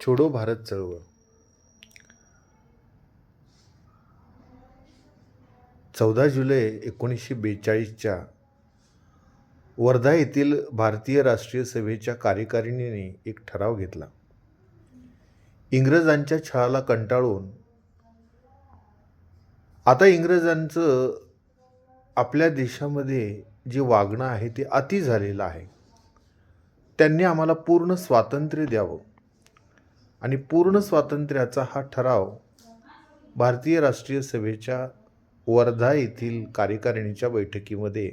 छोडो भारत चळवळ. चौदा जुलै एकोणीसशे बेचाळीसच्या वर्धा येथील भारतीय राष्ट्रीय सभेच्या कार्यकारिणीने एक ठराव घेतला. इंग्रजांच्या छळाला कंटाळून आता इंग्रजांचं आपल्या देशामध्ये जे वागणं आहे ते अति झालेलं आहे. त्यांनी आम्हाला पूर्ण स्वातंत्र्य द्यावं. आणि पूर्ण स्वातंत्र्याचा हा ठराव भारतीय राष्ट्रीय सभेच्या वर्धा येथील कार्यकारिणीच्या बैठकीमध्ये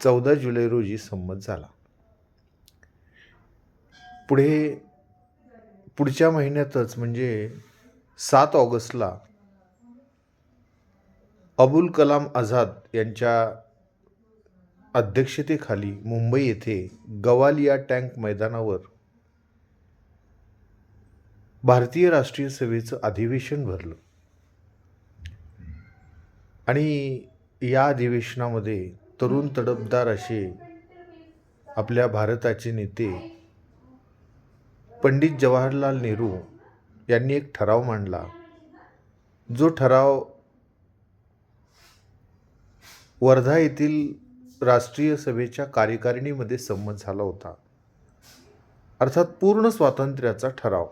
चौदा जुलै रोजी संमत झाला. पुढे पुढच्या महिन्यातच म्हणजे सात ऑगस्टला अबुल कलाम आझाद यांच्या अध्यक्षतेखाली मुंबई येथे गवालिया टँक मैदानावर भारतीय राष्ट्रीय सभेचं अधिवेशन भरलं. आणि या अधिवेशनामध्ये तरुण तडफदार असे आपल्या भारताचे नेते पंडित जवाहरलाल नेहरू यांनी एक ठराव मांडला. जो ठराव वर्धा येथील राष्ट्रीय सभेच्या कार्यकारिणीमध्ये संमत झाला होता. अर्थात पूर्ण स्वातंत्र्याचा ठराव.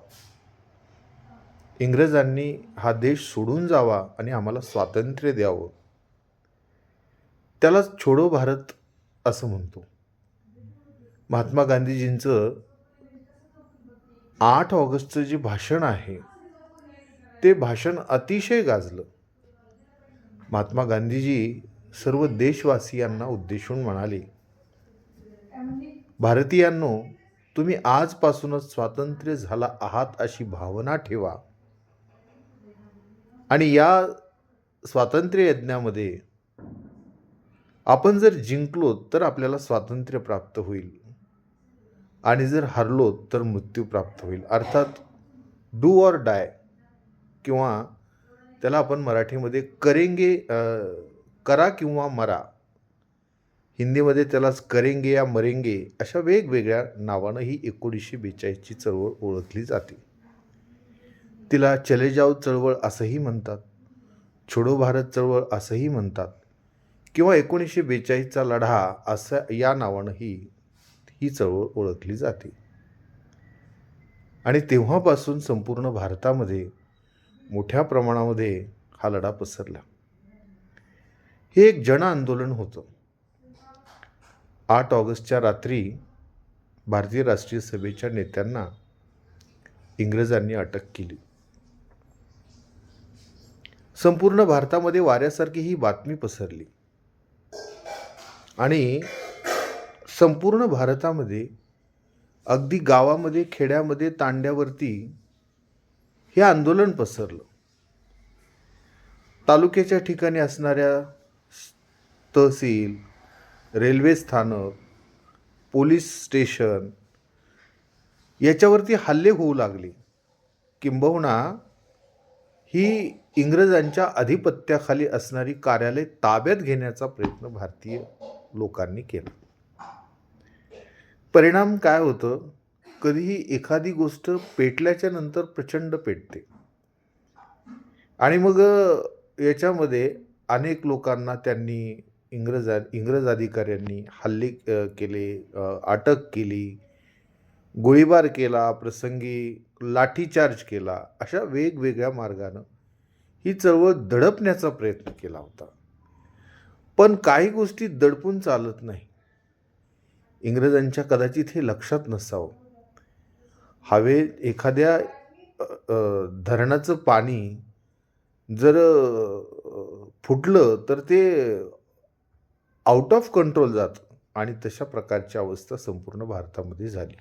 इंग्रजांनी हा देश सोडून जावा आणि आम्हाला स्वातंत्र्य द्यावं. त्यालाच छोडो भारत असं म्हणतो. महात्मा गांधीजींचं आठ ऑगस्टचं जे भाषण आहे ते भाषण अतिशय गाजलं. महात्मा गांधीजी सर्व देशवासियांना उद्देशून म्हणाले भारतीयांनो तुम्ही आजपासूनच स्वातंत्र्य झाला आहात अशी भावना ठेवा. आणि या स्वातंत्र्य यज्ञामध्ये आपण जर जिंकलो तर आपल्याला स्वातंत्र्य प्राप्त होईल. आणि जर हरलो तर मृत्यू प्राप्त होईल. अर्थात डू ऑर डाय किंवा त्याला आपण मराठीमध्ये करेंगे करा किंवा मरा. हिंदीमध्ये त्यालाच करेंगे या मरेंगे अशा वेगवेगळ्या नावानं ही एकोणीसशे बेचाळीसची चळवळ ओळखली जाते. तिला चले जाऊ चळवळ असंही म्हणतात. छोडो भारत चळवळ असंही म्हणतात. किंवा एकोणीसशे बेचाळीसचा लढा असं या नावानंही ही चळवळ ओळखली जाते. आणि तेव्हापासून संपूर्ण भारतामध्ये मोठ्या प्रमाणामध्ये हा लढा पसरला. हे एक जन आंदोलन होतं. आठ ऑगस्टच्या रात्री भारतीय राष्ट्रीय सभेच्या नेत्यांना इंग्रजांनी अटक केली. संपूर्ण भारतामध्ये वाऱ्यासारखी ही बातमी पसरली. आणि संपूर्ण भारतामध्ये अगदी गावामध्ये खेड्यामध्ये तांड्यावरती हे आंदोलन पसरलं. तालुक्याच्या ठिकाणी असणाऱ्या तहसील रेल्वे स्थानक पोलीस स्टेशन याच्यावरती हल्ले होऊ लागले. किंबहुना ही इंग्रजांच्या अधिपत्याखाली असणारी कार्यालय ताब्यात घेण्याचा प्रयत्न भारतीय लोकांनी केला. परिणाम काय होतं? कधीही एखादी गोष्ट पेटल्याच्या नंतर प्रचंड पेटते. आणि मग याच्यामध्ये अनेक लोकांना त्यांनी इंग्रजा इंग्रज अधिकाऱ्यांनी हल्ले केले अटक केली गोळीबार केला प्रसंगी लाठीचार्ज केला अशा वेगवेगळ्या मार्गानं ही चळवळ दडपण्याचा प्रयत्न केला होता. पण काही गोष्टी दडपून चालत नाही. इंग्रजांच्या कदाचित हे लक्षात नसावं. हवे एखाद्या धरणाचं पाणी जर फुटलं तर ते आउट ऑफ कंट्रोल जातं आणि तशा प्रकारची अवस्था संपूर्ण भारतामध्ये झाली.